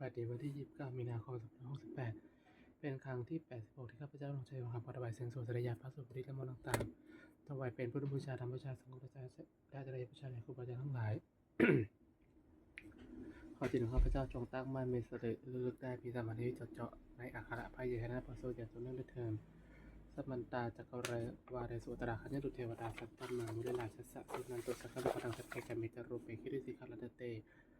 บัดนี้วันที่ 29 มีนาคม 2568 เป็นครั้งที่ 86 ที่ข้าพเจ้าลงใจวางคำปฏิบัติเสียงสูสริยาพระสุปฏิและมนต์ต่างๆถวายเป็นพุทธบูชาธรรมบูชาสังฆบูชาและจริยบูชาแด่ครูบาอาจารย์ทั้งหลาย ขอจิตของข้าพเจ้าจงตั้งมั่นมีสติลึกได้มีสมาธิจดเจาะในอักขระพระเยนะประสูติอย่างสมเนื่องด้วยเทินสัมมันตาจักรเรวาเรสุตราคัญญตุเทวดาสัตตมามุเรลาชัสสะสุนันตุสักขะปะทังสัพเพกะมิจารุเปคิริสิกาลเตเตจันตริคิวิมารันเต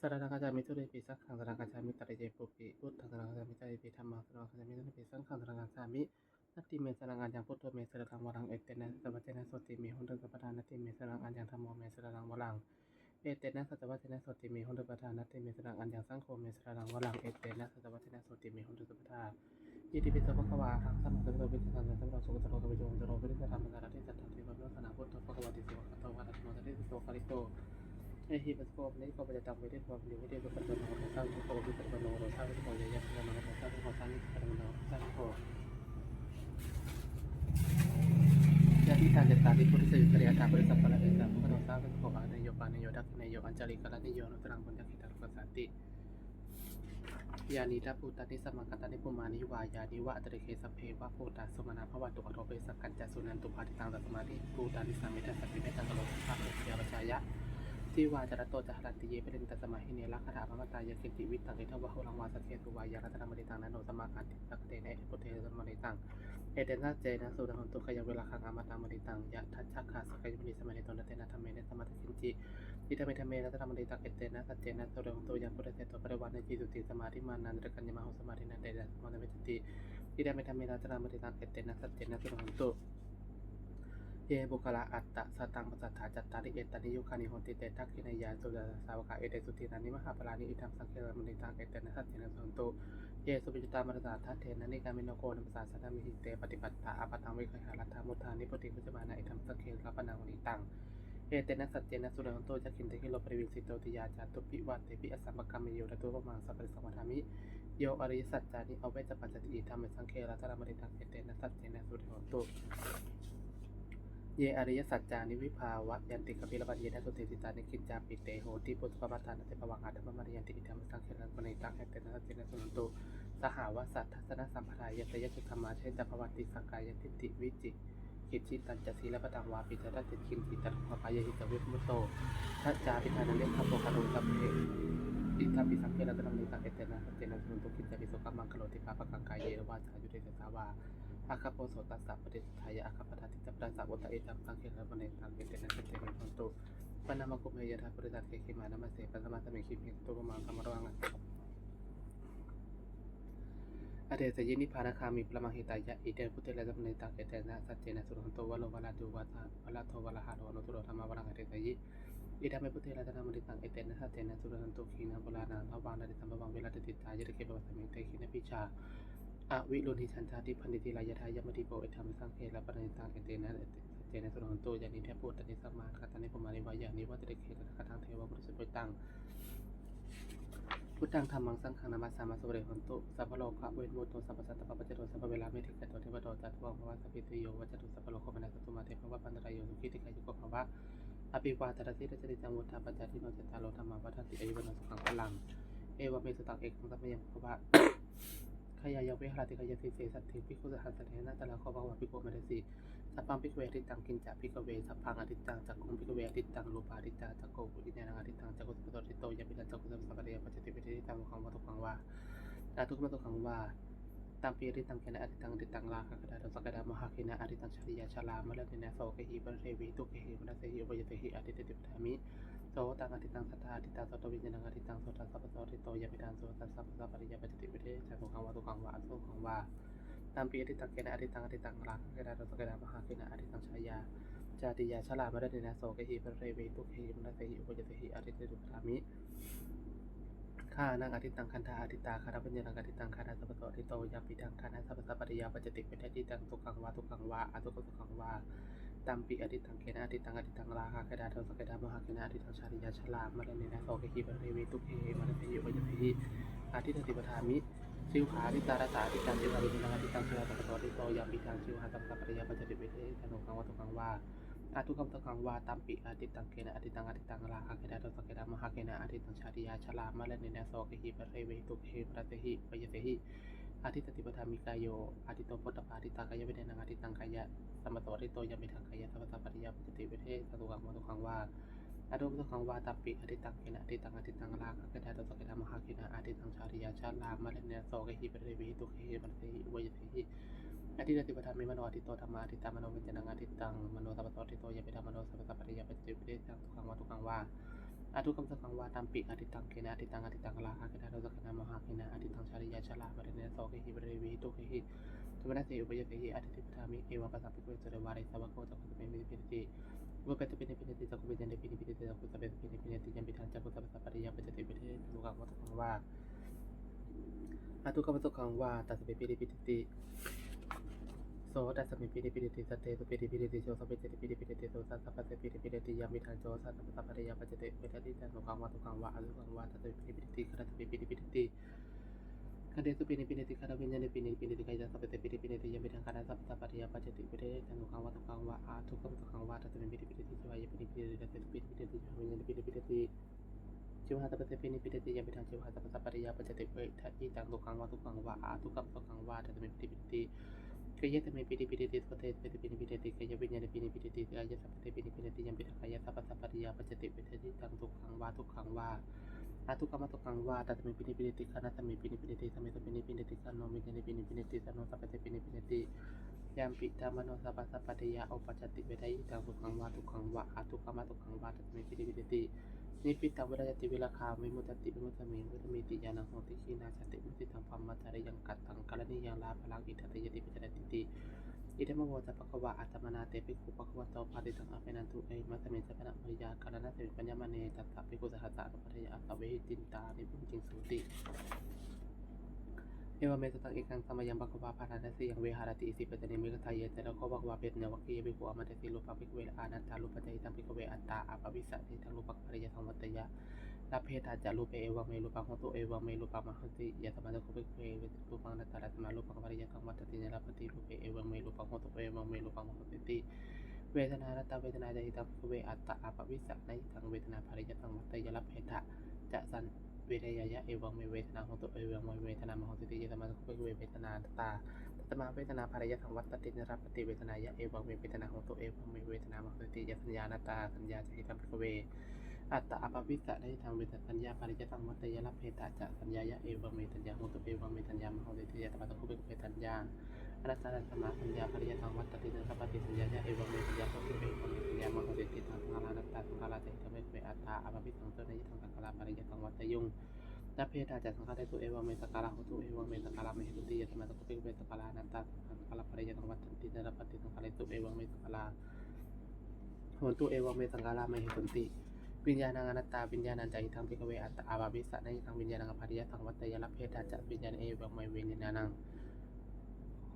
สารณกัจามิตุติยมปิสังฆังสารณกัจามิตติยปุปิพุทธังสารณกัจามิตติยมปิธัมมังสารณกัจามิตุติยมปิสังฆังสารณกัจามินัตติเมสรณังยังพุทโธเมสรังวรังเอเตนะสัพเพเจนะสติเมหุนตุสัพพทานัตติเมสรณังยังธัมโมเมสรังวรังเอเตนะสัตวะเนะสติเมหุนตุปทานัตติเมสรังอัญญังสังโฆเมสรังวลังเอเตนะสัตวะเนะสติเมหุนตุสัพพทาอิติปิโสภควาหังสัมมาสัมพุทธวิสังสัมโรสุขตโลกวิโยมจโรวิริสธรรมสารทิสัทธาเทวะโลกนาพุทโธภควาติสิวะตโวะตัสโมสัตติโสคาริโต เอหิปัสโกปนิโกปจตังเวทิโกปนิวิเดโกปัจจโนโรสาวิโกวิปัจจโนโรสาวิโกเยยะภะโนโรสาวิโกสานิปัจจโนสาวิโกยะทิทานจตตาริปุริสยุตริยตาปุริสัพพะละเอตาภะโนสาวิโกอาเนโยปาเนโยดักเนโยอัญจลิกะละเนโยนุตรังปุญญคิตารุปสันติยานิทัพุตานิสมังคตานิปุมานิวายานิวะอัตริเคสเพวะโพตาสมนาภวตุอโรเปสักกัญจสุนันตุภาติตังตัสมาธิปูตานิสามิทัสสติเมตังกโลภาเปยาปชายะ ที่วาจารโตจหรันติเยเปเรนตัสมาหิเนลักขะพระมตายาคินติวิตังเอทวะหุรังวาสเทตุวายารัตนมริตังนันโนสมาคันติตักเตนะเอปุเทสมริตังเอเตนะเจนะสุดหันตุขยเวลาคังอมตามริตังยะทัชชะคาสกายมณีสมัยตนเตนะธรรมเนสมัตคินจิอิทามิธรรมเมนะธรรมดิตักเอเตนะสัจเจนะสเรหงโตยังพุทธเตโตปริวันในจีสุติสมาธิมานันตระกัญญมหุสมาธินันเตนะสมาธิเมติอิทามิธรรมเมนะธรรมดิตักเอเตนะสัจเจนะสเรหงโต เยบุคละอัตตะสตังปัสสัทธาจัตตาริเอตานิยุคานิโหติเตทักขินายาสุดาสาวกาเอเตสุตินันนิมหาปรานิอิทัมสังเกตมณิตังเอเตนะสัจเจนะสเรหงโตเยสุปิจตามรสาทัเทนะนิกามิโนโกนมัสสาสัตมิหิเตปฏิปัตตาอปตังวิคัยหารัตถามุทานิปติพุจมานะอิทัมสังเกตกัปนังวนิตังเอเตนะสัจเจนะสุรังโตจะคินเตหิโลปริวิสิโตติยาจาตุปิวัตเตปิอสัมปกรรมโยระตุปมังสัพพสัมมาทามิโยอริสัจจานิเอาเวจปัจจติธรรมสังเคราตระมริตังเอเตนะสัจเจนะสุรังโต เยอริยสัจจานิวิภาวะยันติกปิลปัญเยนะสุติติตานิคิจจาปิเตโหติปุตตปปัฏฐานเตปวังอาธรรมมารยันติอิธรรมสังเครามริตังเอเตนะสัจเจนสุรังโตสหาวสัทธัสสะสัมภารายตยสุธรรมาเชตภวติสังกายติติวิจิกิจจิตันจะศีลปตังวาปิจตันติคินติตันขปายหิตเวทมุโตทัจจาปิธานันเลขับโลคารุสัพเพอิทัปิสังเกตตนังนิตังเอเตนะเจนะสุนตุกิจจะปิโสกัมมังคโลติปาปะกังกายเยวาจายุเตสสาวา อาคาโปโสตัสสะปฏิทายะอาคาปทาติจัปตัสสะวตะเอตังสังเกตระมเนตังเอเตนะเจนะสุนตุปนามกุเมยะทาปริตัตเกขิมานามาเสปัสมาสมิคิมิตุปมังคมรวังอเดสยินิพานาคามิปรมังหิตายะอิเดพุเตเลสัมเนตังเอเตนะสัจเจนะสุรหันโตวะโลวะลาตุวะตาวะลาโทวะลาหะโรนุตุโรธรรมวะรังอเดสยิอิดามิพุเตเลสัมเนตังเอเตนะสัจเจนะสุรหันโตขีนาโบราณังทวังนาติสัมภวังเวลาติติตายะเรเกปะสมิเตขินะปิชา อวิรุณิชันทาติพันติติลายทายมติโปเอธรรมสังเคละปะเนตังเอเตนะสัจเจนะสุรหันโตยานิเทพุตตนิสัมมาคาตานิปมานิวายานิวัตเตเคตะคตังเทวะพุทธสุปตังพุทธังธรรมังสังฆังนามาสามาสุเรหันตุสัพพโลกะเวทมุตโตสัพพสัตตปะปัจจโตสัพพเวลาเมธิกะโตเทวโตจัตวังภวะสัพพิตโยวัจตุสัพพโลกะมนัสตุมาเทภวะปันตรายโยสุขิติกายุกภวะอภิวาทระสิรจริตังวุฒาปัจจทิโนจตารโลธรรมาวัฏติอายุวโนสุขังพลัง เอวเมสุตังเอกขังสัพพยังภวะ ขยายาเวหรติขยาสิเสสัตถิพิคุสหัสเทนะตะลาโคภวะพิโกเมเรสีสัพพังพิกเวทิตังกินจะพิกเวสัพพังอทิตังจักขุงพิกเวอทิตังรูปาทิตาจักโกวิญญาณอทิตังจักกุสัพพะโตทิโตยะปิตังจักกุสัพพะเรียปัจจติปิทิตังขังวัตุขังวาอาทุกมาตุขังว่าตัมปีริตังเกนะอติตังติตังลาคกดาตสักดามหาคินะอติตังชริยาชลามะละตินะโสเกหิปะเรวิตุเกหิมะเสหิอุปยเตหิอติติติปทามิ ตังอติตังสัทธาอติตังโสตวิญญาณังอติตังโสตัสสัพพโสติโตยะปิตังโสตัสสัพพสัพปริยาปัจติปิเทจัตุขังวาตุขังวาอสุขังวาตัมปีริตังเกนะอติตังอติตังลาคกดาตสักดามหาคินะอติตังชายาจาติยาชลามาได้นะโสกหิปะเรเวตุเขมนะเตหิอุปยเตหิอาทิตย์ดุปรามิข้านังอาทิตตังคันธาอาทิตตาคาราปัญญนังอาทิตตังคานาสัพพโตอาทิตโตยาปิทังคานาสัพพสัพปริยาปัจจติเป็นอาทิตตังทุกขังวาทุกขังวาอาทุกขทุกขังวา ตัมปิอาทิตตังเคนะอาทิตตังอาทิตตังราหะกดาโทสกดามหะเคนะอาทิตตังชาติยาชลามาได้นะโสกหิปะเรเวตุเขมนะเตหิอุปยเตหิอาทิตติปทามิชิวหาทิตาราสาทิตังจิตาวิญญาณทิตังเชื่อสัพพติโตยามปิทังชิวหาสัพพะปริยาปัจจติเวเทธนุกังวัตุกังวาอาทุกขมตุกังวาตัมปิอาทิตังเกนะอาทิตังอาทิตังลาหะเกดาโตสเกดามหะเกนะอาทิตังชาติยาชลามาเลนินาโสกหิปะเรเวตุเขปะเตหิปยเตหิ อาทิตติปทามิกายโยอาทิตโตพุทธปาทิตากายเวเนนังอาทิตังกายะสัมปโตทิโตยามิทังกายะสัพพะปริยาปัจจติเวเทธนุกังวัตุกังวาอาดุตุขังวาตัปิอติตังเกนะอติตังอติตังลาคะกะดาตสกะดามหากินะอติตังชาริยาชาลามาเลเนโสกหิปะเรวิตุเขมันเตหิวยเตหิอติตติปทามิมโนอติตโตธรรมาติตามโนวิญญาณังอติตังมโนสัพพะโตติโตยะปิธรรมโนสัพพะสัพปะริยาปัจจิปิเตตังทุขังวาทุขังวา อาทุกขมสังวาตัมปิอติตังเกนะอติตังอติตังลาคะกะดาตสกะดามหากินะอติตังชาริยาชลามาเลเนโสกะหิปะเรวิตุเขทุมนัสเตอุปยเตหิอติติปทามิเอวะปัสสัพพิโกเสเรวาริสวะโกจักขุตเมมิปิติว่าเป็นตัวเป็นเป็นที่จะคุยกันในปีนี้ปีนี้จะคุยกันเป็นปีนี้ปีนี้ที่ยังเป็นทางจะคุยกันสัปดาห์ยังเป็นจะติดไปที่ทุกังว่าทุกครั้งวาอาทุกครั้งทุกครั้งวาตัสินปีนี้ปีนี้ โซตัสมิปิติปิติสเตสุปิติปิติโชสัพพิติปิติปิติโสสัพพะเตปิติปิติยามิทันโชสัพพะสัพพะยปัจเตเวทติตันโกังวาตุกังวาอสุกังวาตัสมิปิติปิติคตัสมิปิติปิติคดสุปินิปิติคดาวิญญาณปินิปิติกายสัพเตปินิปินิติยามิทันคาราสัพสัพพะยาปัจเติเวทติจันโกังวาตุกังวาอาทุกังตุกังวาตัสมิปิติปิติชวายปินิปิติตัสมิปิติปิติชวาวิญญาณปินิปิติชิวหาตปเตปินิปิเตติยามิทังชิวหาตปสัพพะยาปัจเติเวทติจังโกังวาตุกังวาอาทุกัตุกังวาตัสมิปิติปิติ กายะตมิปีติปีติติสเตปีติปีติปีติกายะวิญญาณปีติปีติติกายะสัพเพปีติปีติยัมป็นกายะสัพพสัพปริยาปัจจติปิติติตังทุกขังว่าทุกขังว่าอาทุกขมาทุกขังว่าแตัตมิปีนิปีนิติขณะาตมิปีนิปีนิติสมิตปีนิปีนิติคานโนมิปีนิปีนิติสโนสัพเพปีนิปีนิติยามปิธรรมโนสัพพสัพปริยาอุปัจจติเวทัยตังทุกขังว่าทุกขังว่าอาทุกขมาทุกขังว่าตัตมิปินิปิติ นิพิตังเวรยติวิลาคาวิมุตติวิมุตตมิวิมิติยานังโหติขีนาสติมุติตังพัมมัจาริยังกัตตังกรณียังลาพลังอิทัตยติปิจารติติอิทัมโวตะปะกวะอัตมนาเตปิคุปะกวะโตปาติตังอเปนันตุเอมัตเมจะเป็นะพยาการณะเตปัญญามเนตัตตะปิกุสหัสสะนุปัฏยะอัตเวหิตินตานิพุจิงสุติ เอวเมตตังเอกังสมยังบักวาพานาสิยังเวหารติอิสิปเตนิมิกทายเตระโคบักวาเปตเนวกีบิกุอมัตสิลุปะปิกเวอานันตาลุปะเตตังปิกเวอัตตาอาปวิสัติทังลุปักปริยะทังวัตยะลาเพตาจะลุเปเอวังเมลุปังหตุเอวังเมลุปังมหติยะตมันตะคุปิกเวลุปังนัตตาลัตมาลุปังปริยะทังวัตติเนลาปติลุเปเอวังเมลุปังหตุเอวังเมลุปังมหติติเวทนานัตเวทนาจหิตังปิกเวอัตตาอาปวิสัติทังเวทนาภริยะทังวัตยะลาเพตาจะสัน เวทยายะเอวังเมเวทนาของตัวเอวังเมเวทนามโหติติยตมาคุเวเวทนาตาตมาเวทนาภารยะสังวัตตินรับปฏิเวทนายะเอวังเมเวทนาของตัวเอวังเมเวทนามโหติติยสัญญาณตาสัญญาจะใหิตัมพิเวอัตตาอปวิสะได้ทางเวทสัญญาภารยะสังวัตยะรับเพตาจะสัญญายะเอวังเมสัญญาของตัวเอวังเมสัญญามโหติติยตมาคุเวเวสัญญา อนัตตาสมาสัญญาภารยะสังวัตตินรับปฏิสัญญายะเอวังเมสัญญาของตัวเอวังเมสัญญามโหติติทางสังฆานัตตาสังฆาราจะหิตัมพิกเวอัตตาอปวิสังตัวในทางสังฆาภารยะสังวัตยุงนาเพตาจัสังฆาได้ตุเอวเมตกาลาหุตุเอวเมตกาลาเมหิตุติยตมาตะคุปิเวตกาลานันตาสังฆาลาปริยตังวัตตินรปฏิสังฆาเลตุเอวเมตกาลาโหตุเอวเมสังฆาลาเมหิตุติวิญญาณังอนัตตาวิญญาณังใจทังพิกเวอัตตาอาบาวิสะในทางวิญญาณังอภริยตังวัตยละเพตาจัวิญญาณเอวังหตุเมวินเอเมวิญญาณัง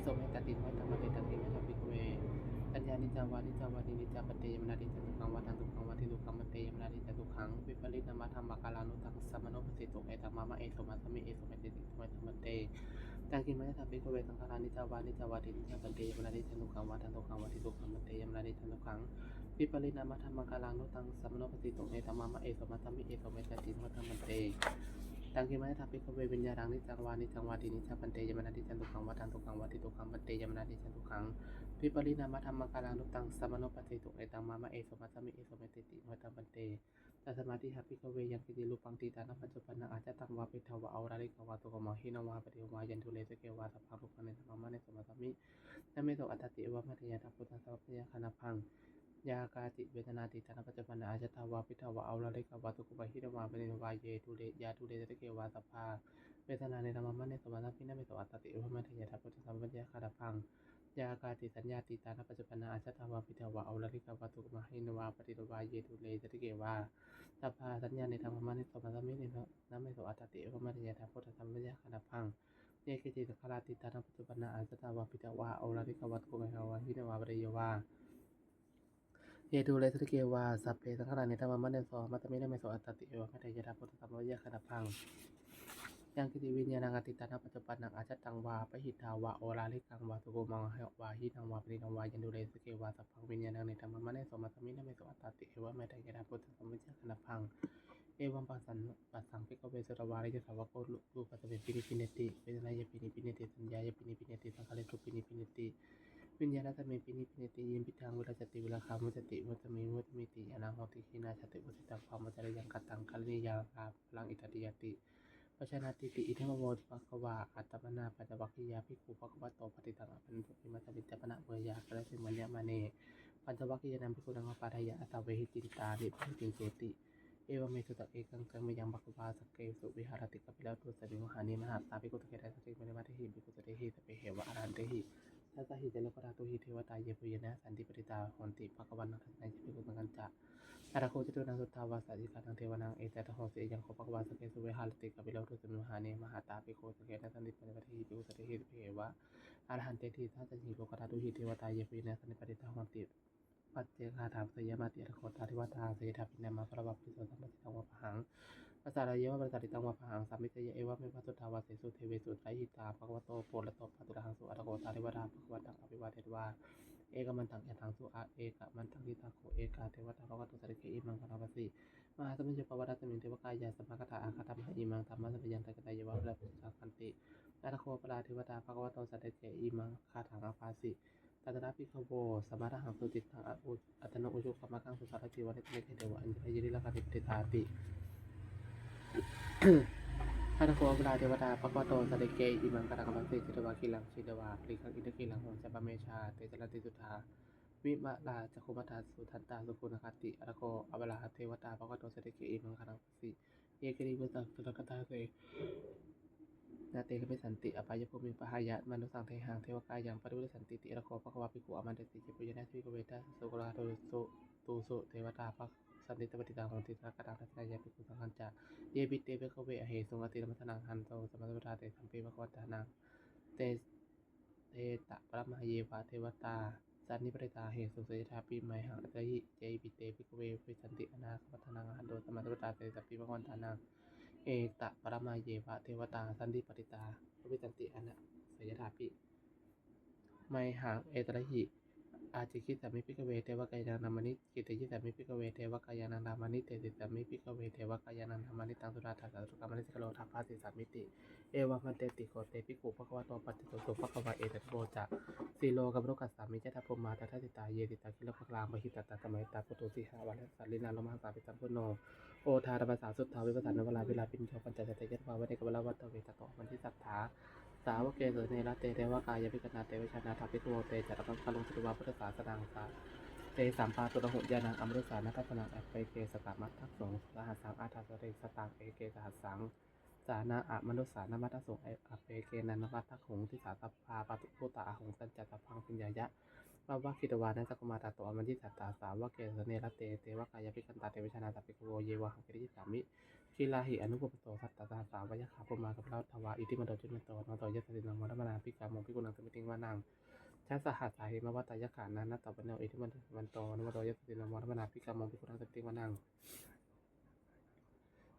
เอสุมิกติปตังปเตตติมนะทัพพิคุเวอัญญานิจังวานิจังวานินิจังปเตยมนาทิจังทุขังวาทังทุขังวาทิทุขังปเตยมนาทิจังทุขังวิปฏิธรรมะธรรมะคลังตังสัมโนปฏิจุในธรรมะมะเอสมาสมิเอสุมิติปตังปเตตังกิมะทัพพิกเวสังฆารานิจาวานิจาวาทินิจาปันเตยมนานิจันทุขังวาทันทุขังวาทิทุขังมันเตยมนานิจันทุขังวิปริณามะธรรมังคาลังนุตังสัมโนปฏิตุเอธรรมะมะเอสมัตมิเอสมัติติมัตมันเต ตังกิมะทัพพิกเววิญญาณังนิจังวานิจังวาทินิจาปันเตยมนานิจันทุขังวาทันทุขังวาทิทุขังมันเตยมนานิจันทุขังวิปริณามธรรมการานุตังสมโนปฏิตุเอตังมามะเอสมัสมิเอสเมติติมตังปันเตตัสมาติหัปปิกเวยังกิติรูปังตีตานัปัจจุปันนังอาจจะตังวาปิทวะเอาราลิกวาตุกมหินวาปฏิวายันทุเลสเกวาสัพพังรูปังในธรรมะในสมัสมินเมโตอัตติวะมัตยาตพุทธสัพพยาคณพัง ยากาติเวทนาติตานัปัจจุปันอาจจะตาวาปิทวะเอาราลิกวาตุกมหินวาปฏิวาเยทุเลยาทุเลสเกวาสัพพาเวทนาในธรรมะในสมัสสมินเมตอัตติวะมัตยาตพุทธสัพพยาคณพังยากาติสัญญาติตานปัจจุปนาอาชตาวาปิทวะเอาละลิกาวาตุกุมหินวาปฏิรวาเยตุเลติเกวาสัพพาสัญญาในธรรมะในสมัสมิในนัมเมโสอัตติเอวมัตยาธาพุทธสัมปยาคณพังเยกิจิตคลาติตานปัจจุปนาอาชตาวาปิทวะเอาลลิกาวาตุกมหินวาปฏิยวา เยตุเลสติเกวาสัพเพสังขารในธรรมะในสมัสมิในเมโสอัตติเอวมัตยาธาพุทธสัมปยาคณพังยังกิติวิญญาณังอติตานาปัจจุปันนังอาจตังวาปหิตาวาโอราลิกังวาสุโกมังหวาหิตังวาปรินังวายันดูเรสเกวาสัพพังวิญญาณังในธรรมะในสมัสมินเมโสอัตติเอวะเมตยดาพุทธสัมมิจคณพังเอวัมปัสสันปัสสังปิกเวสรวาริยสาวโกลูปัสเวปินิปิเนติเวทนายปินิปิเนติสัญญายปินิปิเนติสังขารสุปินิปินติ วิญญาณตเมปินิปิเนติยิมพิทังเวลาจติเวลาคามุจติมุตมีมุตมิติอนาโหติขีนาชติวุติตังความมจริยังกตังคัลนิยาลาพลังอิตติยติปัชนาติติอิทิมโมทิปักวาอัตมนาปัจจวัคคียาภิกขุปักวะโตปฏิตังอปันตุปิมัสสิจปนะเวยากระสิมัญญมาเนปัญจวัคคียานามภิกขุนังปาทายะอัตเวหิจินตาริภิตินเจติเอวเมสุตะเอกังกังมยังบักวาสเกสุวิหารติกปิลาตุสมิวหานิมหาตาภิกขุตะเกตสติมณิมาทิหิภิกขุตะเทหิสเปเหวะอารันเตหิ ทัสสะหิเจโลกราตุหิเทวตาเยปุยนะสันติปริตาหนติภควันนังทัศนัยภิกุสังกัญจะอาราโคจตุนังสุทธาวาสาจิกานังเทวนังเอเตตโหเสยังโคปกวาสเกสุเวหาลติกบิโลทุสมิหาเนมหาตาปิโคสเกนะสันติปฏิปฏิปิโสติหิเพวะอรหันเตติทัสสิโลกราตุหิเทวตาเยปุยนะสันติปฏิทาหนติปัจเจคาถามสยมาติอรโคตาทิวตาเสยทัพินามาพระบัพพิโสสัมปติตังวะพหัง ภาษาลายะวะภาษาติตังวะพหังสัมมิตยเอวะเมภะสุทธาวาเสสุเทเวสุไตหิตาภควโตโพลโตปตุระหังสุอรโคตาทิวตาภควตังอภิวาเทวาเอกมันตังเอตังสุอาเอกมันตังทิตาโคเอกาเทวตาภวตุสริเกอิมังคาราวสิมหาสมิจปวัตสมิงเทวกายาสมคตาอาคาตมหาอิมังธรรมะสัพยันตกตายาวะพระพุทธสัคันตินาตโคปราเทวตาภควโตสัตเกอิมังคาถังอาภาสิตัตระพิขโวสมาระหังสุติตังอัตโนอุจุกรรมกังสุสารจิวันิเตเกเทวะอัญญยิริลคติปติตาติ พระโคปราเทวตาภควโตสัตเกอิมังคาถังอาภาสิจิตวาคิลังชิตวาปริคังอินทกิลังโหจัปเมชาเตจรติสุธาวิมาลาจักขุมัทาสุทันตาสุกุณคติอรโคอเวลาเทวตาภควโตเสติเกอิมังคารังสิเยกริบุตังสุตกตาเสนาเตกเปสันติอปายภูมิปหายะมนุสังเทหังเทวกายังปริวุสันติติอรโคภควาภิกขุอมันเตติจิปุยนะทิกเวทาสุกราโตสุตูสุเทวตาภ สันติตปฏิตังของติสากตังทัศนายภิกขุสังคัญจาเยบิเตเบคเวอเหสุงอติรมัทนังหันโตสมัตตาเตสัมปีภควตานังเตเตตะปรมหเยวะเทวตาสันนิปริตาเหตุสุเสยทาปีไมหังอัตหิเจปิเตปิกเวปิสันติอนาคมัทนังหันโดสมัตตาเตสัพพิมวันทานังเอตะปรมาเยวะเทวตาสันติปริตาปิสันติอนาเสยทาปิไมหังเอตระหิ อาจิคิสามิพิกเวเทวกายานามานิกิตยิสามิพิกเวเทวกายานานามานิเตติสามิพิกเวเทวกายานานามานิตังสุราธาสสุกามานิสกโลทัพพาสิสามิติ เอวามันเตติโกเตปิกุภควะโตปัจจิโตสุภควะเอตโบจะสีโลกับโรกัสสามิเจตาพมาตถาติตาเยติตาคิลภกลางมหิตตาตมัยตาปุตุสิหาวันสัลลินาลมหาสาปิตัมพุโนโอทาตภาษาสุทธาวิปัสสนวลาเวลาปิญโชปัญจจเตยัตวาวันเอกวลาวัตเวตโตมันทิสัทธา สาวกเกสเนรเตเทวกายพิกนาเตวิชนาทัพพิโตเตจัตตังคาลุงสุวาพุทธศาสนังสาเตสามปาตุระหุยานังอมรุสานัตถนังแอปเปเกสกามัตทักสงสหัสสังอาทัสเรสตังเอเกสหัสสังสานาอะมนุษสานามัตสงไออเปเกนันวัตหงที่สาตพาปตุพุตาหงสัจจตพังปิญญายะวาวาคิตวานัสกมาตาโตอมันทิสัตตาสาวะเกสเนรเตเตวกายพิกันตาเตวิชนาตปิกโวเยวะหังกิริสามิ คิลาหิอนุปปโตสัตตาสาวะยขาปมากับเราทวาอิติมโดจุนโตนโตยะสตินังมรมนาปิกามงพิกุนังสมิติงวานังชัสหัสสาหิมวัตยะขานานัตตวันอิติมันมันโตนโตยะสตินังมรมนาปิกามงพิกุนังสมิติงวานัง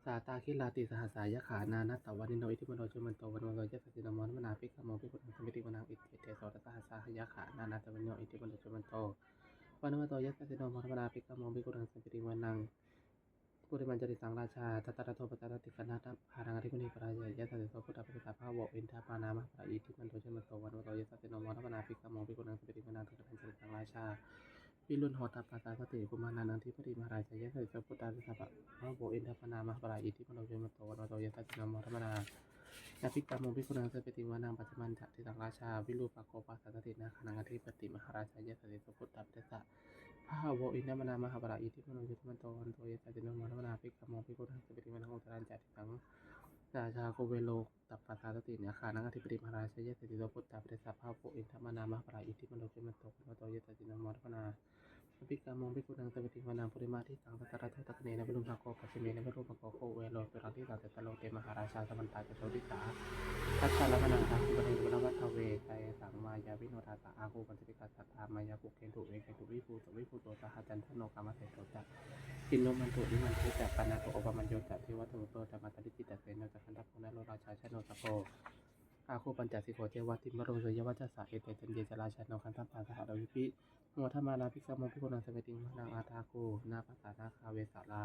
สาตาคิลาติสหัสายขานานัตตวันนิโนอิทิมโนจุมันโตวันวันโตยะสตินามอนมนาปิกามโมปิกุณังสมิติวนังอิติเตโสตสหัสายขานานัตตวันิโนอิทิมโนจุมันโตวันวันโตยะสตินามอนมนาปิกามโมปิกุณังสมิติวนัง ปุริมันจริสังราชาทัตตะโทปตตติกนาตภารังอธิปนิปรายยะสัสสิโสพุทธปิสาภาวะอินทปานามะปะอิทิมันโตชมโตวันวโตยะสัสสิโนมรมนาภิกขโมภิกุนังสปิติมนาตุตันจริสังราชาวิรุณโหตาปัสสะสติกุมานันทิปติมหาราชยะสัสสิโสพุทธปิสาภาวะอินทปานามะปะอิทิมันโตชมโตวันวโตยะสัสสิโนมรมนานาภิกขโมภิกุนังสปิติมานังปัจจมันจติสังราชาวิรุปะโกปัสสตินาคนังอธิปติมหาราชยะสัสสิโสพุทธปิสา พระโวอินนามนามหาปราอิทิมโนยุทธมันโตวันโตยสัจจิโนมรมนาภิกขมองภิกขุทังสปิติมันังอุตรันจัติสังราชาโคเวโลตับปัสสาสติเนขานังอธิปติมหาราชยสติโตพุทธาปิสัพพะโวอินทมนามหาปราอิทิมโนยุทธมันโตวันโตยสัจจิโนมรมนา ภิกขโมภิกขุทังสปิติมานังปริมาทิสังสัตตระทตตะเนนะวิรุณภโกปัสสิเมนะวิรุณภโกโคเวโลตุรังทิสัตตะโลเตมหาราชาสมันตาจโชติสาทัตตาลมนังทังสุปนิวรวัฏเวไตสังมายาวิโนทาตาอาคูปัญจติกัสสัทธามายาปุเกตุเวเกตุวิภูตวิภูโตสหจันทโนกามเสโตจักกินโนมันตุนิมันตุจักปานาโตอบามันโยจักเทวะตุโตจักมาตติจิตตเสนจักขันทัพโนโลราชาชโนสโพ อาคูปัญจสิโกเจวะติมโรเสยวัจสาเอเตจันเยจราชโนคันทัพปาสหะวิปิโมทมานาภิกขโมภิกขุนังสเวติงมนังอาตาโกนาปัสสานาคาเวสาลา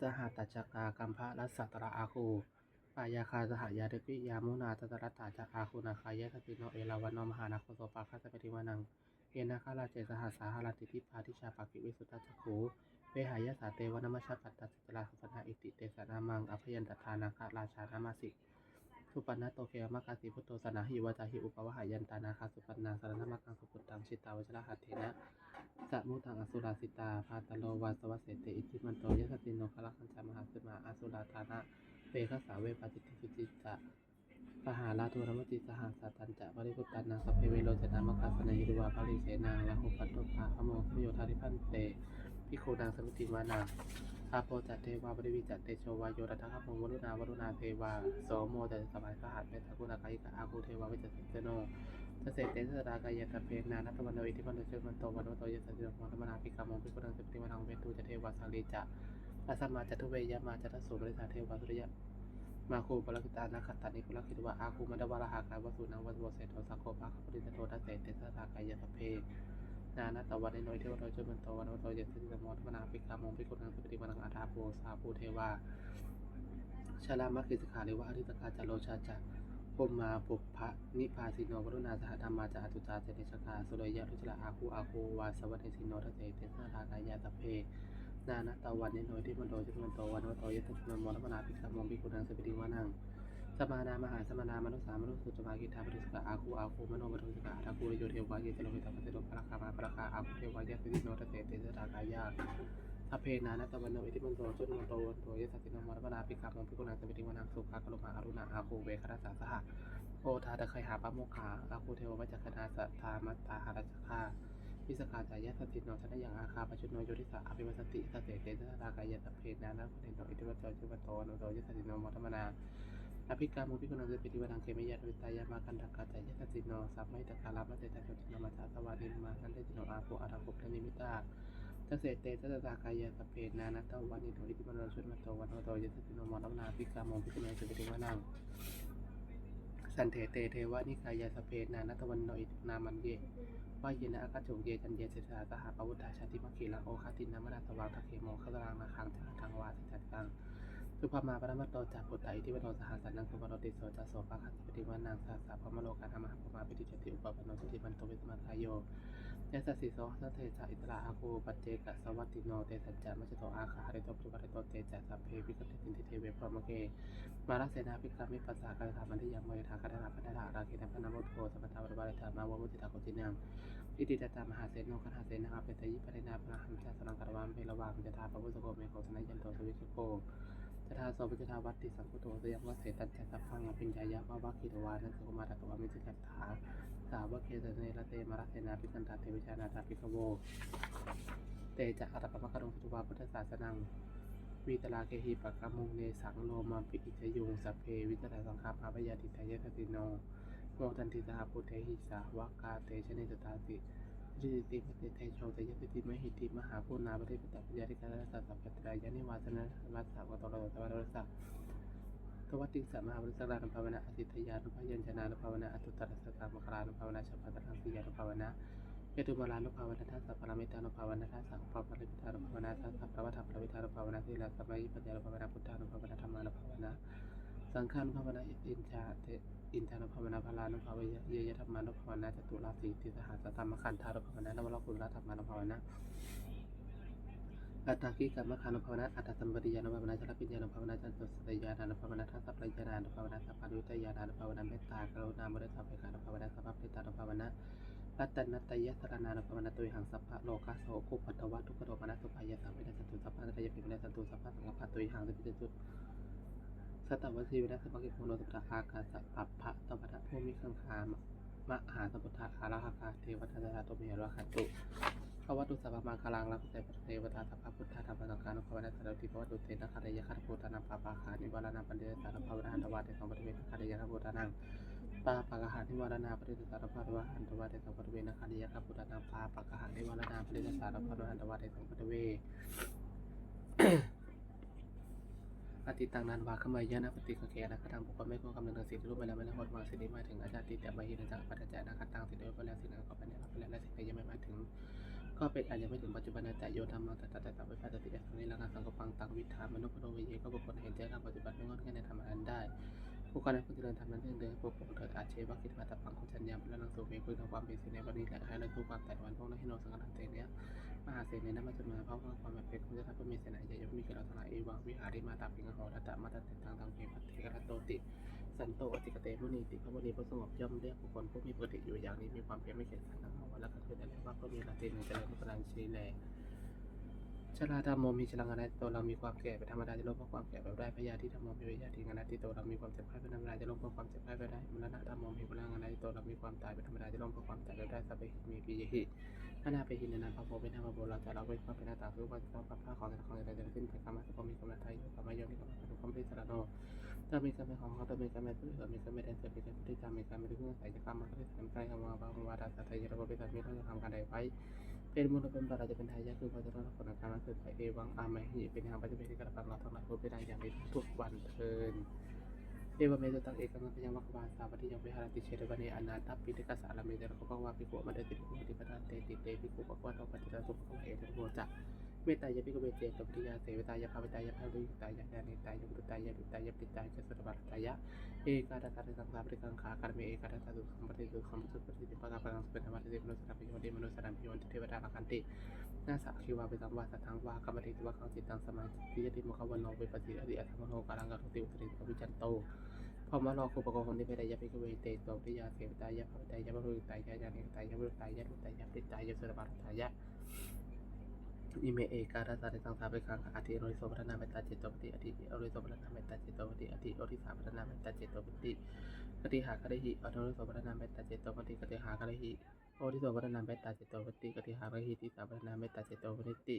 สหัตตจักกากัมภะรัสสัตระอาคูปายาคาสหายาเดปิยามุนาตตรัตตาจากอาคุณาคายะสติโนเอลาวันโนมหานาโคโสปาคาสเปติวานังเอนาคาราเจสหัสสาหราติทิพาทิชาปากิวิสุตตจักขูเวหายะสาเตวนมัชฌัตตสสลาสัพนาอิติเตสนามังอภยันตทานาคาราชานามาสิก สุปันนโตเกมากาสิพุทโตสนาหิวาจาหิอุปวะหายันตานาคาสุปันนาสารนมักังสุปุตตังชิตาวชระหัตเถนะสัมุตังอสุราสิตาพาตโลวาสวะเสเตอิจิมันโตยสตินโนคละคัญจามหาสมาอสุราธานะเปคสาเวปฏิทิสุจิจะปหาลาทุรมติสหัสสัตันจะปริพุตตันนังสเพเวโรจนามกัสสนยิรวาภริเสนางละหุปัตตุภาขโมขโยธาธิพันเตพิโคนางสมิติมานา อาโปจัตเทวาปริวิจัตเตโชวายโยรัตถะพงวรุณาวรุณาเทวาโสโมจัตสบายสหัสเมตกุณากายิกาอาคูเทวาวิจัตเตโนเสเสเตสรากายตเพนานัตวันโนอิทิมันโนเชมันโตวันโตยสัจจโมธรรมนาภิกขโมภิกขุนังสมิติมานังเวตุจเทวาสาลีจะอาสมาจัตุเวยะมาจัตสุบริสาเทวาสุริยะมาคูปรกิตานาคตานิคุลคิตวะอาคูมันดวารหากาวสุนังวัสโวเสโทสักโคปะคปริตโททัสเสเตสรากายะสเพ นานาตวันในน้อยเทวโรจุมันตวันโตเยติสมอธมนาภิกามงภิกุนังสุปฏิมานังอาทาโพสาภูเทวาชาลามัคคิสขาเลวะอริตกาจโลชาจะพมมาปุพะนิพาสิโนวรุณาสหธรรมาจะอตุจาเจเนชกาสุรยะรุจละอาคูอาคูวาสวัสดิสิโนทัสเสเตสรากายะสเพ นานาตาวันเนโนที่มันโตจิมันโตวันวโตยตัสมันมรมนาภิกขมงภิกุนังสปิติวานัง สมานามหาสมานามนุสามนุสุจมากิทาปริสกาอาคูอาคูมโนปทุสกาอาคูรโยเทวาเยจโลหิตาปเสโลปะคามาปะคาอาคูเทวายะสิโนตเตเตสรากายาอเพนานาตะวันโนอิติมันโตจุมันโตวันโตยสัสสินมรมนาภิกขมงภิกุนังสปิติวานังสุขากลุมาอรุณาอาคูเวคราสาสหะโอทาตะเคยหาปะโมคาอาคูเทววัจคณาสัทธามัตตาหาราชคาวิสกาจายะสติโนชนะยังอาคาปชุโนโยติสาอภิวัสติสเตเตสรากายะสเพนานาคุเนโนอิทิวัจจุวัตโตโนโตยสตินมรมนา อภิกามุภิกุณังเสปิติวังเคมิยะวิตายามาคันตกกาจยะสติโนสัพไมตะคารามัตเตตะโยตินมัจจสวานิมาคันเตติโนอาโปอาราภุตนิมิตาทเสเตสรากายะสเพนานาตวันนิโนอิทิมโนชุนมัตโตวันโตยสติโนมรมนาภิกามุภิกุณังเสปิติวังสันเทเตเทวะนิกายาสเพนานัตวันโนอินามันเยว่าเยนะอากาโจเยจันเยเสสาสหปวุฒาชาติมัคคีลังโอคาตินนามานาตวังทะเคโมขลังนาคังทางทางวาสิจัตตัง สุภามาปรมัตโตจากปุตตาอิทิวโนสหัสนังสุปโรติโสจัสโสปะคัสสปฏิวันังสาสาพมโลกาธรรมะปมาปิติจติอุปปันโนสติมันโตวิสมาทายโยยะสสิโสสัเทจาอิตระอาคูปัจเจกสวัตติโนเตสัจจะมัจโตอาคาริโตปรุกริโตเตจัสสัพเพวิกติตินทิเทเวพรมเกมาราเสนาภิกขามิปัสสะการธรรมันที่ยังเมยทาคาถาพันธะราคินพนามโทสัมปทาวรบาลธรรมาวมุติตาโกตินังอิติจัตตามหาเสนโนคาถาเสนาเปตยิปะเรนาพระหัมจาสนังกรวามเพระวังจะทาพระพุทธโกเมโกสนัยยันโตสวิชโก จะทาโสปิจทาวัตติสังคุโตสยามวเสตัญจสัพพังอภิญญายะวะวะคิตวานัสโกมาตะกวามิจิกัตถาสาวะเคสเนระเตมาราเสนาภิกันตาเทวิชานาตาภิกโว เตจะอัตตปะมะกรงสุตวาพุทธศาสนังวีตลาเกหิปะกะมุงเนสังโลมาปิอิจยุงสัพเพวิตราสังคาภาพยาติทายะติโนโมทันติสหพุทเทหิสาวกาเตชเนสตาติ จิติปฏิเทโชตยติติมหิติมหาภูนาปฏิปตปยาริการสัสสะปัตตายานิวาสนะวัสสะวตโรตวะโรสะทวัติสัมมาบริสักรานุภาวนาอสิทยานุภายัญชนานุภาวนาอตุตรสตามครานุภาวนาชัพพะตังสียานุภาวนาเเปตุมาลานุภาวนาทัสสะพรมตตานุภาวนาทัสสะพรปริพิธานุภาวนาทัสสะพรวัฏฏพระวิธานุภาวนาสิลาสมัยปัญญานุภาวนาพุทธานุภาวนาธรรมานุภาวนาสังฆานุภาวนาอินชาเต อินทานภาวนาพลานุภาวะเยยธรรมานุภาวนาจตุราสีติสหัสธรรมขันธานุภาวนา นวรกุลธรรมานุภาวนาอัตตากิกัมมะขานุภาวนาอัตตสัมปติยานุภาวนาจรปิญญานุภาวนาจันตุสตยานานุภาวนาทัสสะปริยานานุภาวนาสัพพัญญุตยานานุภาวนาเมตตากรุณามุทิตาเปกานุภาวนาสัพพะเปตานุภาวนารัตนัตยสรนานุภาวนาตุยหังสัพพะโลกาโสกุปัตตวัตทุกขโทมนัสสุภายสัมมินาสันตุสัพพะนัตยปิมนาสันตุสัพพะสังฆะตุยหังสิปิจุ สตตวสีวินาสปังกิโมโนสัพพะอากาสัพพะตปะทะภูมิขังคามมหาสัพพุทาคาราหคาเทวทัตตาตุเมรคันตุภวตุสัพพมังคลังลักเตปเทวตาสัพพะพุทธธรรมสังฆานุภาวนาสารติภวตุเตนะคารยะคัตโพธานังปาปาคานิวรณังปัญเดสารภาวนาหันตวาเตสังปะเวนคารยะคัตโพธานังปาปะกะหานิวรณาปริตสารพัดวะหันตวะเตสังปะเวนคารยะคัพุทธนาปาปะกะหานิวรณาปริตสารพัดวะหันตวะเตสังปะเว อติตังนันวาขมายะนะปฏิกเกนะกระตังบุคคลไม่ควรกำเนิดสิที่รู้ไปแล้วไม่ละหดวางสิ่งนี้มาถึงอาจารย์ติแต่มาหินจากปัจจัยนะกระตังสิ่งใดไปแล้วสิ่งนั้นก็ไปแล้วไปแล้วและสิ่งใดยังไม่มาถึง ก็เป็นอาจยังไม่ถึงปัจจุบันแต่โยธรรมังแต่แต่แต่ไว้พาตติเอสนี้ละกันสังกปังตังวิถามนุปโนวิเยก็บุคคลเห็นแจ้งทางปัจจุบันไม่งอนแค่ในธรรมนั้นได้ผู้คนนั้นผู้เจริญธรรมนั้นเดินพวกผมเถิดอาเชวะคิดมาตะปังคุณชัญญามและนังสูเวคุยทำความเป็นสิ่งในวันนี้และให้เราทุกความแต่วันพวกนั้นให้เราสังกัดเตเนี้ย มหาเสนในนั้นมาจนมาเพราะความเป็นคุณจะทำให้มีเสนาใหญ่ยกมีแก่เราทลายเอวังวิหาริมาตาปิงหอรัตมาตเตตังทางเพพัทเทกรโตติสันโตอติกเตมุนีติพระมุนีพระสงบย่อมเรียกบุคคลผู้มีปกติอยู่อย่างนี้มีความเพียรไม่เข็ดขันทั้งหมดและก็คือแต่ว่าก็มีลาตินเจริญพลังชีแลชราธรรมโมมีชลังอนัตตัวเรามีความแก่เป็นธรรมดาจะลบเพราะความแก่ไปได้พยาธิธรรมโมมีพยาธิอนัตติตัวเรามีความเจ็บไข้เป็นธรรมดาจะลบเพราะความเจ็บไข้ไปได้มรณะธรรมโมมีพลังอนัตติตัวเรามีความตายเป็นธรรมดาจะลบเพราะความตายไปได้สัพเพหิมีปิยหิ อนาเปหินันพระโพเป็นธรรมโบราณแต่เราเป็นความเป็นหน้าตางคือว่าจะต้องปรับผ้าของแต่ของแต่ละสิ้นไปกรรมะก็มีกรรมไทยอยู่กรรมโยมีกรรมะเป็นความพิจารณาถ้ามีกรรมของเขาต้องมีกรรมเพื่อมีกรรมแดนเสร็จเป็นการที่ทำมีกรรมที่เพื่อใส่จะกรรมมันก็ได้ทำใจคำว่าบางวาดาสัตยเราเป็นการมีเราจะทำการใดไว้เป็นมูลเป็นบาราจะเป็นไทายาทคือพระเจ้าพระผลการนั้นคือไปเอวังอาไมัยหิเป็นทางปฏิบัติที่กระปังเราทั้งหลายผู้เป็นได้อย่างนี้ทุกวันเทิน เอวเมตตังเอกงังพยังวัคบาสาปฏิยังวิหารติเชตวันเนอนาตัปปิติกสารเมเดรเขาบอกว่าพิโกมันได้ติดพิติปทานเตติเตพิโกบอกว่าต้องปฏิบัติสุขของเอตโมจะเมตตายพิโกเวเจตปฏิยาเสวตายาภาวิตายาภาวิตายาญาณิตายาบุตายาดุตายาปิตายาสุรบัตตายาเอกาตตาสังสารปริกังขาการเมเอกาตตาสุขัมปฏิสุขัมสุปฏิปะกาปังสุเป็นธรรมะที่มนุษย์สัมพิโยติมนุษย์สัมพิโยติเทวดาลักันติ นาสักคิวาไปสังวาสัทังวากรรมติวะขังจิตตังสมาธิยติมขวันโนเวปฏิอริยธรรมโนกาลังกัตติอุตริปวิจันโตพอมารอคูปกรณ์ที่ไปได้ยาปิกเวเตโตติยาเสวตายาภวตายาบรุตายายานิตายาบรุตายาบุตายาปิตายาสุรบาตายาอิเมเอการาสาริสังสาริคังอธิโรยโสพัฒนาเมตตาจิตตปฏิอธิโรยโสพัฒนาเมตตาจิตตปฏิอธิโรยสาพัฒนาเมตตาจิตตปฏิกติหากะหิอธิโรยโสพัฒนาเมตตาจิตตปฏิกติหากะหิ โอทิโสวัฒนาเมตตาจิตโตปฏิกติหาระหิติสาวัฒนาเมตตาจิตโตปฏิ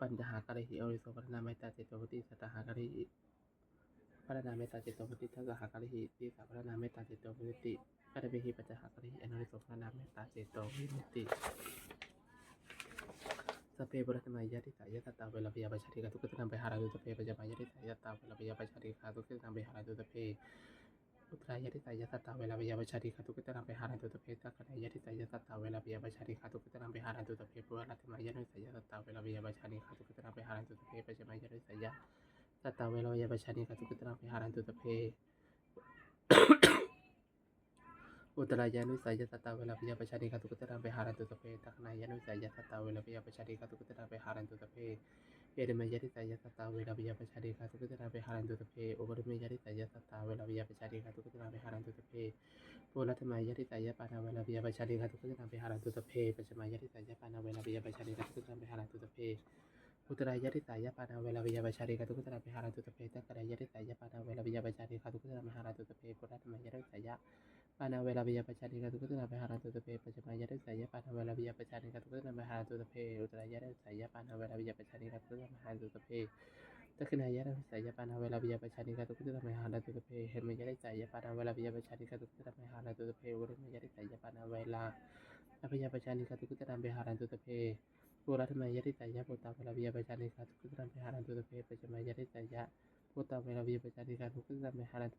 ปัญจหากะหิโอทิโสวัฒนาเมตตาจิตโตปฏิสัตตหากะหิวัฒนาเมตตาจิตโตปฏิทัสสหากะหิติสาวัฒนาเมตตาจิตโตปฏิกัตเบหิปัจจหากะหิอนุริโสวัฒนาเมตตาจิตโตวิมุตติสเปบุรัตมายะติสายะตตาเวลาพยาปชาติกาทุกตนังไปหาราตุสเปปัจจมายะติสายะตาเวลาพยาปชาติกาทุกตนังไปหาราตุสเป อุตรายะทิสายะสัตตาเวลาวิยาปชาติขาตุกิตนังไปหารันตุตเพตักนายะทิสายะสัตตาเวลาวิยาปชาติขาตุกิตนังไปหารันตุตเพปุระรัตมายะนิสายะสัตตาเวลาวิยาปชาติขาตุกิตนังไปหารันตุตเพปัจจมายายะสัตตาเวลาวิยาปชาติขาตุกิตนังไปหารันตุตเพอุตรายะนิสายสัตตาเวลาวิยาปชาติขาตุกิตนังไปหารันตุตเพตักนายะนิสาสตาเวลาวิยาปชาติขาตุกิตนังไปหารตุตเพเอเดมยติสายสัตตาเวลาวิยาปชาดิคากปหารันตุตเพโอเบรเมยติสายสัตตาเวลาวิยาปชาดิคาทุกตนาไปหารันตุตเพโพลัตมายติสายปานาเวลาวิยาปชาดิคาทุกตนาไปหารันตุตเพปัจมายติสายปานาเวลาวิยาปชาดิคาทุกตนาไปหารันตุตเพอุตรายติสายปานาเวลาวิยาปชาดิคาทุกตนาไปหารันตุตเพตักรายติสายปานาเวลาวิยาปชาดิคาทุกตนาไปหารันตุตเพโพลัตมายติสาย ปานาเวลาวิยาปชาดิคาทุกตนาไปหารันตุตเพปัจจมายติสายปานาเวลาวิยาปชาดิคาทุกตนาไปหารันตุตเพอุตรายติสายปานาเวลาวิยาปชาดิคาทุกตนาไปหารันตุตเพตักนายะรัสายปานาเวลาวิยาปชานิกาตุกุตตะมหาลาตุตเพเฮมยะริสายปานาเวลาวิยาปชานิกาตุกุตตะมหาลาตุตเพวริมยะริสายปานาเวลาอภิยาปชานิกาตุกุตตะมหาลาตุตเพปุรัตมายะริสายปุตตะเวลาวิยาปชานิกาตุกุตตะมหาลาตุตเพปัจจมายะริสาย ปุตตะเวลาวิยาปชานิกาตุกุตตะมหาลาตุ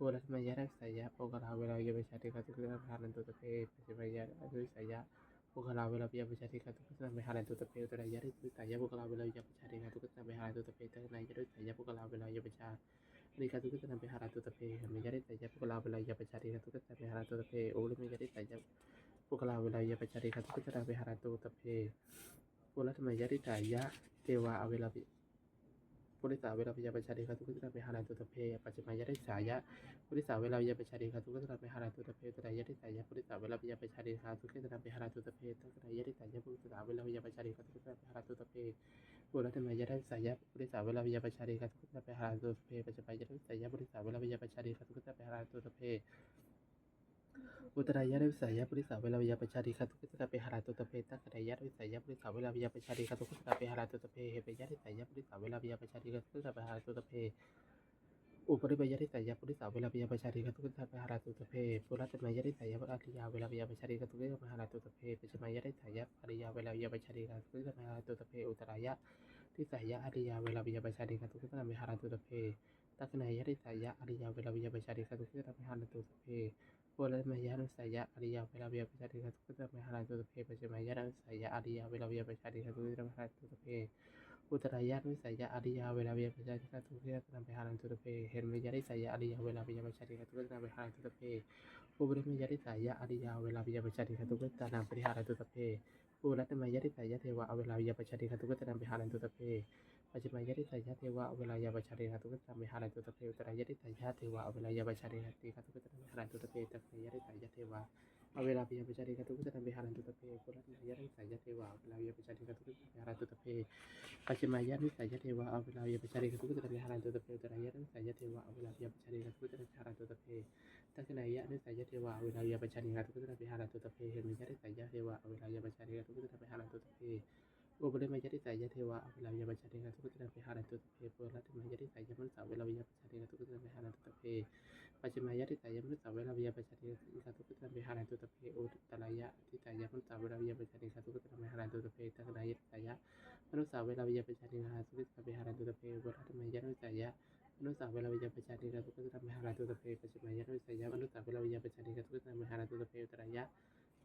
หาราตุตะเพปุรัตมายะริตายะพุตตาเวลาวิยาประชาธิกาทุกเจราไปหาราตุตะเพปัจมายะริตายะพุตตาเวลาวิยาประชาธิกาทุกเจรานังปหาราตุตะเพอุตรายะริตายะพุตตาเวลาวิยาประชาธิกาทุกเจราไปหาราตุตเพตรายะริตายะพุตตาเวลาวิยาประชาธิกาทุกเจราไปหาราตุตเพเหมยะริตายะพุตตาเวลาวิยาประชาธิกาทุกเจราไปหาราตุตะเพอุบริมยะริตายะพุตตาเวลาวิยาประชาธิกาทุกเจราไปหาราตุตเพปุรัตมายะริสายะปุกลาเวลายาปชาริกตุกตะมหาราตุตะเพปเจมายะริสายะปุกลาเวลาปิยปชาริกตุกตะมหาราตุตะเพอุตรายะริสายะปุตเวลายาปชาริกตุตะมาราตุตะเพตักเนยะทิสายะปุปุกลาเวลายาปชาริกตุกตะมหาราตุตะเพปุรัตมายะริสายะปุกลาเวลายาปชาริกตุกตะมหาราตุตะเมายะริสายะปุกลาเปิยปชาริกตุตะมหาราตุตเพ อุตรายะริสายะปุกลาเวลายาปชาริกตุกตะมหาราตุตะเพตักเนยสายะปุกลาเวลายาปรุษมายะได้สายะบริษัทเวลาวิยาประชาดีคาทุกท่านไปหาตัวสเพปัจจุบันยะได้สายะบริษัทเวลาวิยาประชาดีครับทุกท่านไปหารายะได้สายะเวลาวิยาประชาดีครับทุกท่านไปหาตัวสเพตักรายะได้สายะบริษัทเวลาวิยาประชาดีครับทุกท่านไปหาตัวสเพเฮเปยะได้สายะบริษัทเวลาวิยาประชาดีคาทุกท่านไปหาตัวสเพอุปริปยะได้สายะบริษัทเวลาวิยาประชาดีครับทุกท่านไปหาตัวสเพปุรัตมายะได้สายะอริยาเวลาวิยาประชาดีครับทุกท่านไปหาตัวสเพปัจจุบันยะได้สายะอริยาเวลาวิยาประชาดีครับทุกท่านไปหาตัวสเพอุตรายะที่สายะอริยาเวลาวิยาประชาดิกาตุกิตามิหารันตุตเพตักนายะที่สายะอริยาเวลาวิยาประชาดิกาตุกิตนามิหารันตุตเพ โพลมายะนุสายะอริยาเวลาวิยาประชาดิกาตุตมหารันตุตเพปัจมายะนุสายะอริยาเวลาวิยาประชาดิกาตุตมหารันตุตเพอุตรายะนุสายะอริยาเวลาวิยาประชาดิกาตุตมหารันตุตเพเห็นมายะที่สายะอริยาเวลาวิยาประชาดิกาตุตมหารันตุตเพอุบริมายะที่สายะอริยาเวลาวิยาประชาดิกาตุกิตนามิหารันตุตเพปุรัตมายะที่สายะเทวะเวลาวิยาประชาดิกาตุกิตนามิหารันตุตเพ ปัจจุบันยติสายะเทวะเวลายาบัชาริหตุกตามิหารันตุตเพอุตรายติสายะเทวะเวลายาบัชาริหติตุกตามิหารันตุตเพตักยติสายะเทวะเวลาปิยบัชาริหตุกตมิหารันตุตเพปุรัตนายติสายะเทวะเวลายาบัชาริหตุกตมิหารันตุตเพปัจจุบันยติสายะเทวะเวลายาบัชาริหตุกตมิหารันตุตเพอุตรายติสายะเทวะเวลาปิยบัชาริหตุกตมิหารันตุตเพตักนายะนิสายะเทวะเวลายาบัชาริหตุกตมิหารันตุตเพเห็นมิยติสายะเทวะเวลายาบัชาริหตุกตมิหารันตุตเพ อุปริมายติสายะเทวะเวลาวิยาปัจจเดนทุกตระเพหารันตุตเพปุรัตมายติสายะมนุสาเวลาวิยาปัจจเดนทุกตระเพหารันตุตเพปัจจมายติสายะมนุสาเวลาวิยาปัจจเดนะทุกตระเพหารันตุตเพอุตรายะทิสายะมนุสาเวลาวิยาปัจจเดนะทุกตระเพหารันตุตเพตักนายติสายะมนุสาเวลาวิยาปัจจเดนะทุกตระเพหารันตุตเพปุรัตมยติสายะมนุสาเวลาวิยาปัจจเดนะทุกตระเพหารันตุตเพปัจจมายติสายะมนุสาเวลาวิยาปัจจเดนะทุกตระเพหารันตุตเพอุตรายะนุด้วยใจยัมนุสาวเวลาวิยาประชาดินาทุกตะเปหาราตุตะเพทัศนายะด้วยใจยัมนุสาวเวลาวิยาระชาดินาทุกตะเปหาราตุตะเพเกรมยะด้วยใจยัมนุสาวเวลาวิยาประชาดินาทุกตะเปหาราตุตเพโอรุมยะ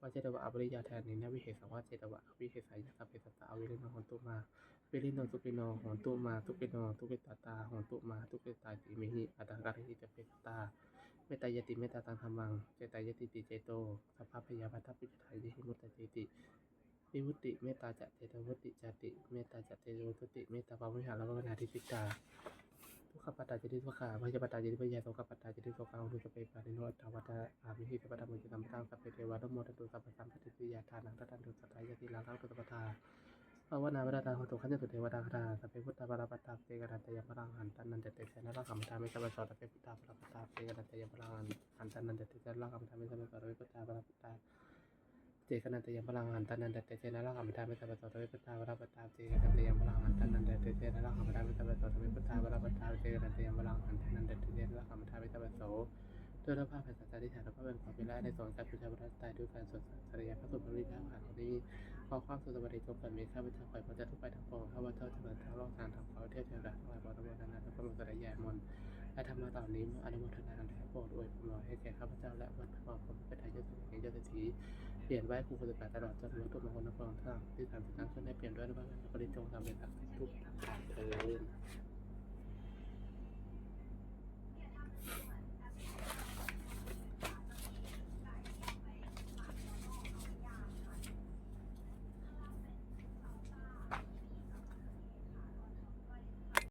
วาเจตวะอภิริยทานินะวิเหสังวเจตวะวิเหสายะสัพเพสตาอวิรินังหนตุมาปิริโนสุปิโนหนตุมาทุปิโนทุปิตาตาหนตุมาทุปิตาติมิหิอัตถการหิตเปตตาเมตตายติเมตตาตังธรรมังเจตายติติเจโตสัพพพยาปัตถปิจทายหิมุตตเจติวิมุตติเมตตาจะเจตวุติจติเมตตาจะเจตวุติเมตตาปาวิหารวนาทิสิกา ทุกขปัตตาจิติทุกขาพยาปัตตาจิติพยาโสขปัตตาจิติโสกังทุสเปปาริโนตวัตอามิหิสัพพะธรรมจิตัมตังสัพเพเทวะนโมตตุสัพพะสัมปติสิยาทานังตตันตุสัตายติลังกังตุตปทาภาวนาเวลาตาโหตุขันจะสุเทวดาคาสัพเพพุทธาปราปตาเปกันตยมพลังหันตันนันเตเตเสนาลังคำธามิสัพพะสัพเพพุทธาปราปตาเปกันตยมพลังหันตันนันเตเตเสนาลังคำธามิสัพพะสัพเพพุทธาปราปตา เจกันตยมพลังหันตันนันเตเตเสนาลังคำธามิสัพพะสัพเพพุทธาปราปัตตาเจกันตยมพลังหันตันนันเตเตเสนาลังคำธามิสัพพะสัพเพพุทธาปราปัตตาเจกันตยมพลังหันตันนันเตเตเสนาลังคำธามิสัพพะโสด้วยพระภาษาสาธิฐานและพระเป็นความเป็นได้ในส่วนการพิจารณาตายด้วยการสวดสริยพระสุภริยาผ่านนี้ขอความสุขสวัสดิ์จงกิดมีข้าพเจ้าฝ่ายพระเจ้าทุกไปทั้งปวงข้าพเจ้าจะเดินทางโล่องทางทางเขาเทพเทวดาทั้งหลายบริวารนั้นและพระบรมสริยามนและทำมาต่อนนี้อนุโมทนาแด่โปรดอวยพรให้แก่ข้าพเจ้าและบรรพบุรุษเป็นทายาทแห่งยศศรี เปลี่ยนไว้ผู้ปฏิบัติตลอดจนรู้ตัวมงคลนพรทั้งที่ทำทั้งช่วยให้เปลี่ยนด้วยนะว่าปริจงทำเป็นศักทุกทางเทิน